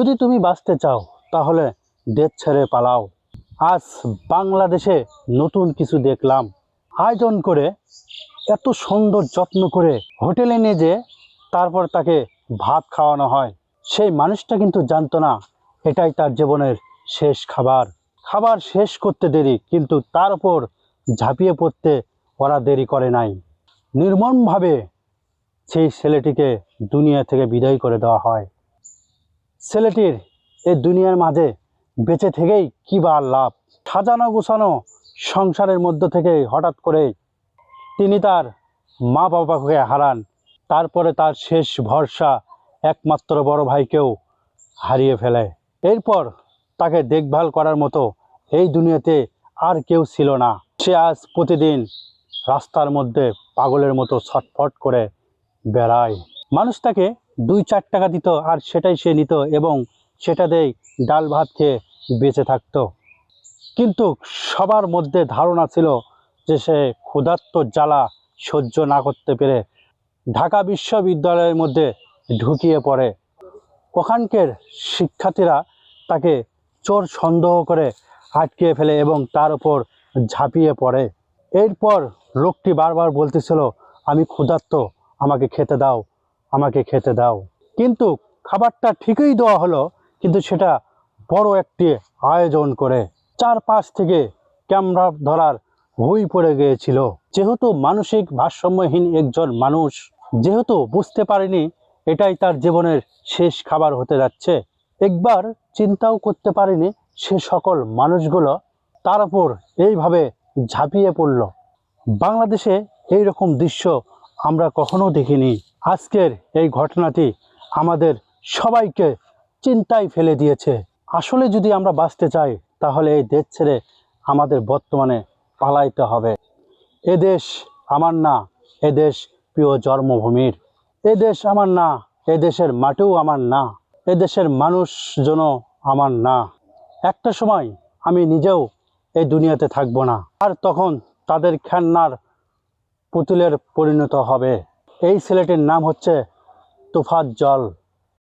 যদি তুমি বাঁচতে চাও, তাহলে দেশ ছেড়ে পালাও। আজ বাংলাদেশে নতুন কিছু দেখলাম। আয়োজন করে, এত সুন্দর যত্ন করে হোটেলে নিয়ে যে তারপর তাকে ভাত খাওয়ানো হয়। সেই মানুষটা কিন্তু জানতো না, এটাই তার জীবনের শেষ খাবার। খাবার শেষ করতে দেরি, কিন্তু তার উপর ঝাঁপিয়ে পড়তে ওরা দেরি করে নাই। নির্মমভাবে সেই ছেলেটিকে দুনিয়া থেকে বিদায় করে দেওয়া হয়। ছেলেটির এই দুনিয়ার মাঝে বেঁচে থেকেই কী বা লাভ? সাজানো গুছানো সংসারের মধ্য থেকে হঠাৎ করে তিনি তার মা বাবাকে হারান। তারপরে তার শেষ ভরসা একমাত্র বড় ভাইকেও হারিয়ে ফেলে। এরপর তাকে দেখভাল করার মতো এই দুনিয়াতে আর কেউ ছিল না। সে আজ প্রতিদিন রাস্তার মধ্যে পাগলের মতো ছটফট করে বেড়ায়। মানুষ তাকে দুই চার টাকা দিত আর সেটাই সে নিত এবং সেটা দিয়ে ডাল ভাত খেয়ে বেঁচে থাকতো। কিন্তু সবার মধ্যে ধারণা ছিল যে সে ক্ষুধার্ত জ্বালা সহ্য না করতে পেরে ঢাকা বিশ্ববিদ্যালয়ের মধ্যে ঢুকিয়ে পড়ে। ওখানকার শিক্ষার্থীরা তাকে চোর সন্দেহ করে আটকে ফেলে এবং তার উপর ঝাঁপিয়ে পড়ে। এরপর লোকটি বারবার বলতেছিল, আমি ক্ষুধার্ত, আমাকে খেতে দাও। আমাকে খেতে দাও। কিন্তু খাবারটা ঠিকই দেওয়া হলো, কিন্তু সেটা বড় একটি আয়োজন করে। চার চারপাশ থেকে ক্যামেরা ধরার হুই পড়ে গিয়েছিল। যেহেতু মানসিক ভারসাম্যহীন একজন মানুষ, যেহেতু বুঝতে পারেনি এটাই তার জীবনের শেষ খাবার হতে যাচ্ছে, একবার চিন্তাও করতে পারেনি সে সকল মানুষগুলো তার উপর এইভাবে ঝাঁপিয়ে পড়ল। বাংলাদেশে এই রকম দৃশ্য আমরা কখনো দেখিনি। আজকের এই ঘটনাটি আমাদের সবাইকে চিন্তায় ফেলে দিয়েছে। আসলে যদি আমরা বাঁচতে চাই, তাহলে এই দেশ ছেড়ে আমাদের বর্তমানে পালাইতে হবে। এ দেশ আমার না, এ দেশ প্রিয় জন্মভূমির। এ দেশ আমার না, এ দেশের মাটিও আমার না, এ দেশের মানুষজনও আমার না। একটা সময় আমি নিজেও এই দুনিয়াতে থাকব না, আর তখন তাদের খেলনার পুতুলের পরিণত হবে। এই ছেলেটির নাম হচ্ছে তুফাত জল।